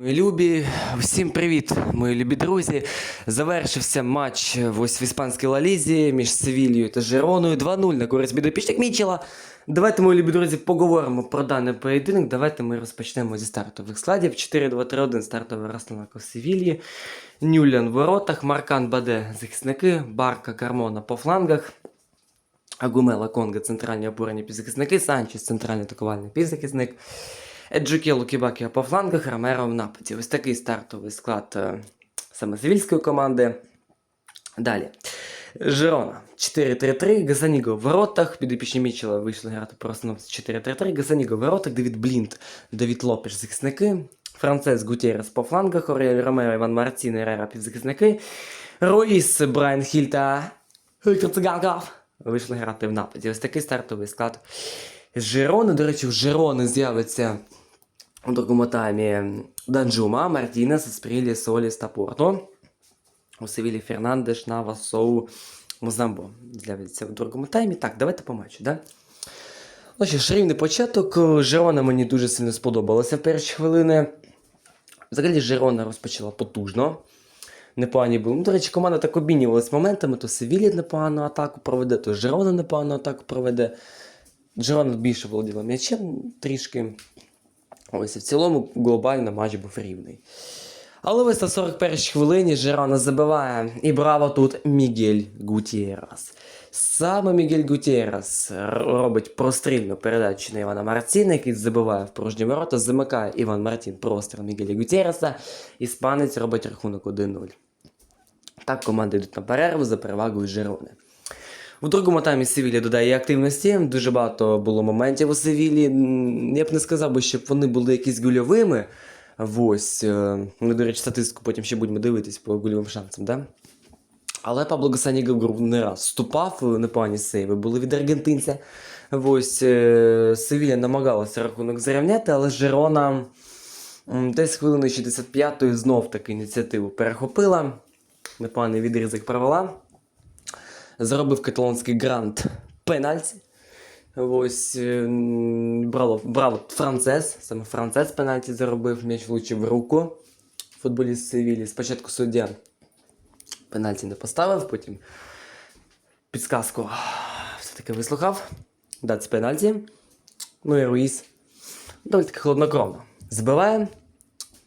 Мої любі, всім привіт, мої любі друзі. Завершився матч ось в іспанській лалізі між Севільєю та Жероною 2-0 на користь підопічник Мічела. Давайте, мої любі друзі, поговоримо про даний поєдинок. Давайте ми розпочнемо зі стартових складів. 4-2-3-1 стартова розстановка в Севільї. Нюлян в воротах, Маркан Баде захисники, Барка Кармона по флангах. Агумела Конга центральні опорні півзахисники, Санчес центральний атакувальний півзахисник. Еджуке Лукібакія по флангах, Ромеро в нападі. Ось такий стартовий склад е, саме севільської команди. Далі. Жирона 4-3-3, Газаніго в воротах, підопічні Мічела вийшли грати по розстановці 4-3-3, Газаніго в воротах, Девід Блінт, Давід Лопеш захисники, Францес Гутєрес по флангах, Оріель Ромеро, Іван Мартін, Ерера півзахисники, Руїс, Брайан Хіль та Віктор Циганков вийшли грати в нападі. Ось такий стартовий склад Жирони. До речі, в Жирони з'явиться у другому таймі Данджума, Мартінес, Спрілі, Соліс та Порто. У Севілі Фернандеш, Навас, Соу, Мозамбо з'являться в другому таймі. Так, давайте по матчу, да? Ну що початок. Жирона мені дуже сильно сподобалася в перші хвилини. Взагалі Жирона розпочала потужно. Непогані були. Ну, до речі, команда так обмінювалась моментами, то Севілі непогану атаку проведе, то Жирона непогану атаку проведе. Жирона більше володіла м'ячем трішки. Ось і в цілому глобально матч був рівний. Але ось на 41 й хвилині Жирона забиває. І браво тут Мігель Гутєрас. Саме Мігель Гутєрас робить прострільну передачу на Івана Мартіна, який забиває в порожні ворота, замикає Іван Мартін простріл Мігеля Гутєраса. Іспанець робить рахунок 1-0. Так команди йдуть на перерву за перевагою Жирони. У другому таймі Севілі додає активності. Дуже багато було моментів у Севілі. Я б не сказав би, щоб вони були якісь гульовими. Ось. е, до речі, статистику потім ще будемо дивитись по гульовим шансам, да? Але Пабло Гасаніго не раз вступав, непогані сейви були від аргентинця. Ось е, Севілля намагалася рахунок зрівняти, але Жерона десь хвилини 65-ї знов таки ініціативу перехопила. Непоганий відрізок провела зробив каталонський грант пенальті. Ось е, брало, брав Францес, саме Францес пенальті заробив, м'яч влучив в руку футболіст Севілі. Спочатку суддя пенальті не поставив, потім підсказку все-таки вислухав. Дати пенальті. Ну і Руїс доволі таки хладнокровно. Збиває,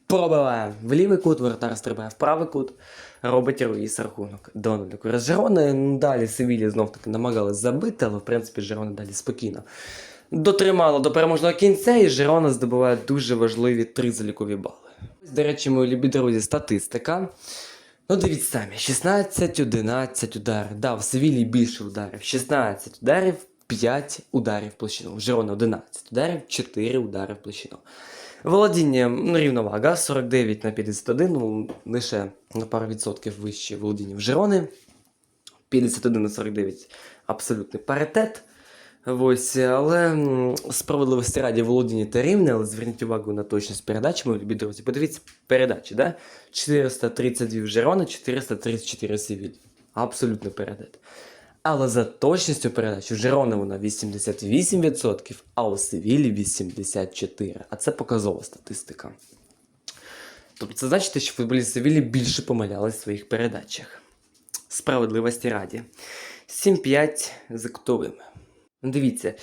пробиває в лівий кут, воротар стрибає в правий кут, робить Руїс рахунок до нуля. Жерони, ну, далі Севілі знов таки намагалась забити, але в принципі Жерона далі спокійно. Дотримала до переможного кінця, і Жерона здобуває дуже важливі три залікові бали. До речі, мої любі друзі, статистика. Ну, дивіться самі, 16-11 ударів. Да, в Севілі більше ударів. 16 ударів, 5 ударів площину. В Жерона 11 ударів, 4 удари в площину. Володіння ну, рівновага 49 на 51, ну, лише на пару відсотків вище володіння в Жерони. 51 на 49 абсолютний паритет. Ось, але справедливості раді володіння та рівне, але зверніть увагу на точність передач, мої любі друзі. Подивіться передачі, да? 432 в Жерона, 434 Севіль. Абсолютний паритет. Але за точністю передач у Жеронову вона 88%, а у Севілі 84%. А це показова статистика. Тобто це значить, що футболісти Севілі більше помилялись в своїх передачах. Справедливості раді. 7-5 за кутовими. Ну, Дивіться,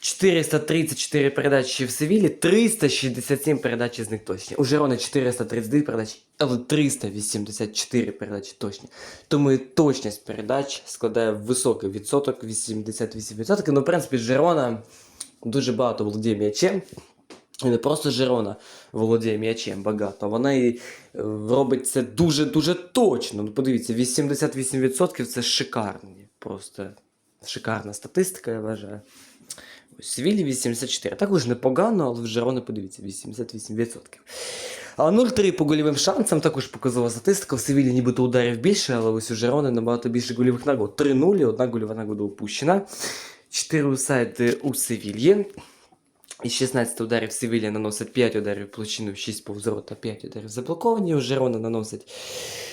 434 передачі в Севілі, 367 передач з них точні. У Жерони 432 передачі, але 384 передачі точні. Тому і точність передач складає високий відсоток, 88%. Ну, в принципі, Жерона дуже багато володіє м'ячем. І не просто Жерона володіє м'ячем багато, вона і е, робить це дуже-дуже точно. Ну, подивіться, 88% це шикарні. Просто шикарна статистика, я вважаю. Ось Севілі 84. Також непогано, але в Жерони, подивіться, 88%. А 0-3 по гольовим шансам також показова статистика. В Севілі нібито ударів більше, але ось у Жерони набагато більше гольових нагод. 3-0, і одна гольова нагода упущена. 4 сайти у Севільї. Із 16 ударів Севілія наносить 5 ударів площину, 6 повз рота, 5 ударів заблоковані. Жерона наносить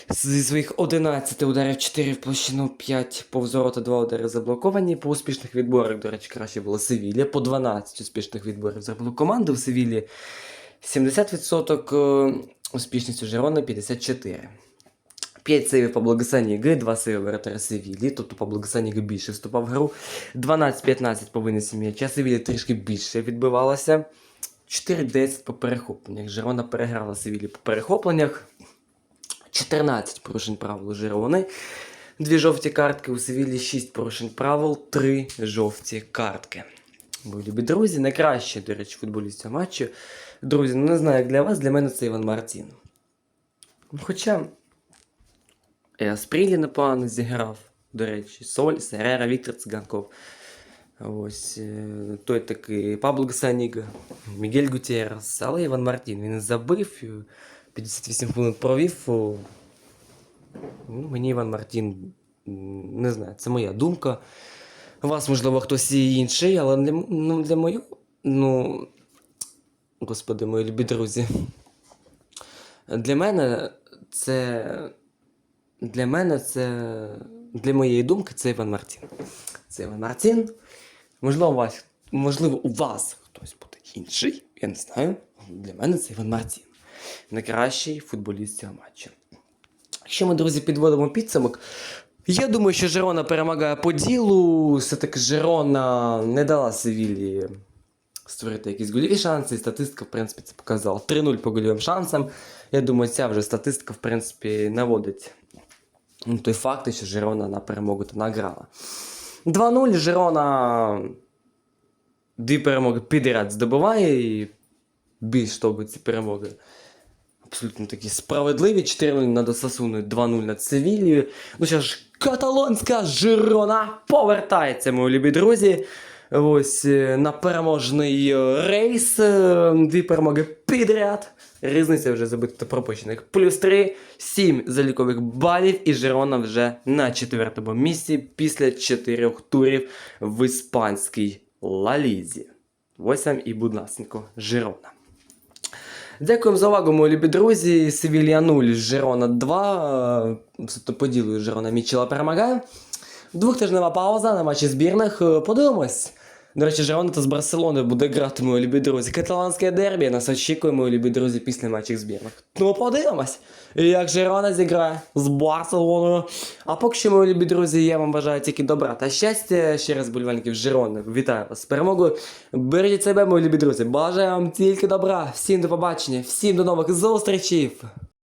зі своїх 11 ударів 4 в площину, 5 повз рота, 2 удари заблоковані. По успішних відборах, до речі, краще було Севілія. По 12 успішних відборів за команду в Севілі 70% е, успішність у Жерона 54. 5 сейвів по благосаніги, 2 сейви воротаря Севілі, тобто по благосаніги більше вступав в гру. 12-15 по винесі м'яча, Севілі трішки більше відбивалася. 4-10 по перехопленнях. Жерона переграла Севілі по перехопленнях. 14 порушень правил Жерони. Дві жовті картки у Севілі, 6 порушень правил, 3 жовті картки. Мої любі друзі, найкраще, до речі, футболіст цього матчу. Друзі, ну не знаю, як для вас, для мене це Іван Мартін. Хоча я Спрілі непогано зіграв, до речі, Соль, Серера, Віктор Циганков. Ось е, той такий Пабло Гасаніга, Мігель Гутєрес, але Іван Мартін він забив, е, 58 хвилин провів. Ну, мені Іван Мартін, не знаю, це моя думка. У вас, можливо, хтось і інший, але для, ну, для мою, ну, господи, мої любі друзі. Для мене це. Для мене це. Для моєї думки, це Іван Мартін. Це Іван Мартін. Можливо, у вас, можливо, у вас хтось буде інший, я не знаю. Для мене це Іван Мартін. Найкращий футболіст цього матчу. Якщо ми, друзі, підводимо підсумок, я думаю, що Жерона перемагає по ділу. Все-таки Жерона не дала Севілі створити якісь гольові шанси. І статистика, в принципі, це показала. 3-0 по гольовим шансам. Я думаю, ця вже статистика, в принципі, наводить той факт, що Жерона на перемогу то награла. 2-0 Жерона дві перемоги підряд здобуває і більш того ці перемоги абсолютно такі справедливі. 4-0 над Осасуною, 2-0 над Севілією. Ну що ж, каталонська Жирона повертається, мої любі друзі. Ось е, на переможний е, рейс. е, Дві перемоги підряд. Різниця вже забито та пропущених. Плюс 3, 7 залікових балів. І Жирона вже на четвертому місці після чотирьох турів в іспанській Лалізі. Ось вам і будь ласка, Жирона. Дякуємо за увагу, мої любі друзі. Севілія 0, Жерона 2. Тобто по ділу Жерона Мічела перемагає. Двохтижнева пауза на матчі збірних. Подивимось. До речі, Жерона та з Барселони буде грати, мої любі друзі. Каталанське дербі нас очікує, мої любі друзі, після матчів збірних. Ну, подивимось, як Жерона зіграє з Барселоною. А поки що, мої любі друзі, я вам бажаю тільки добра та щастя. Ще раз, болівальників Жерони, вітаю вас з перемогою. Бережіть себе, мої любі друзі. Бажаю вам тільки добра. Всім до побачення, всім до нових зустрічей.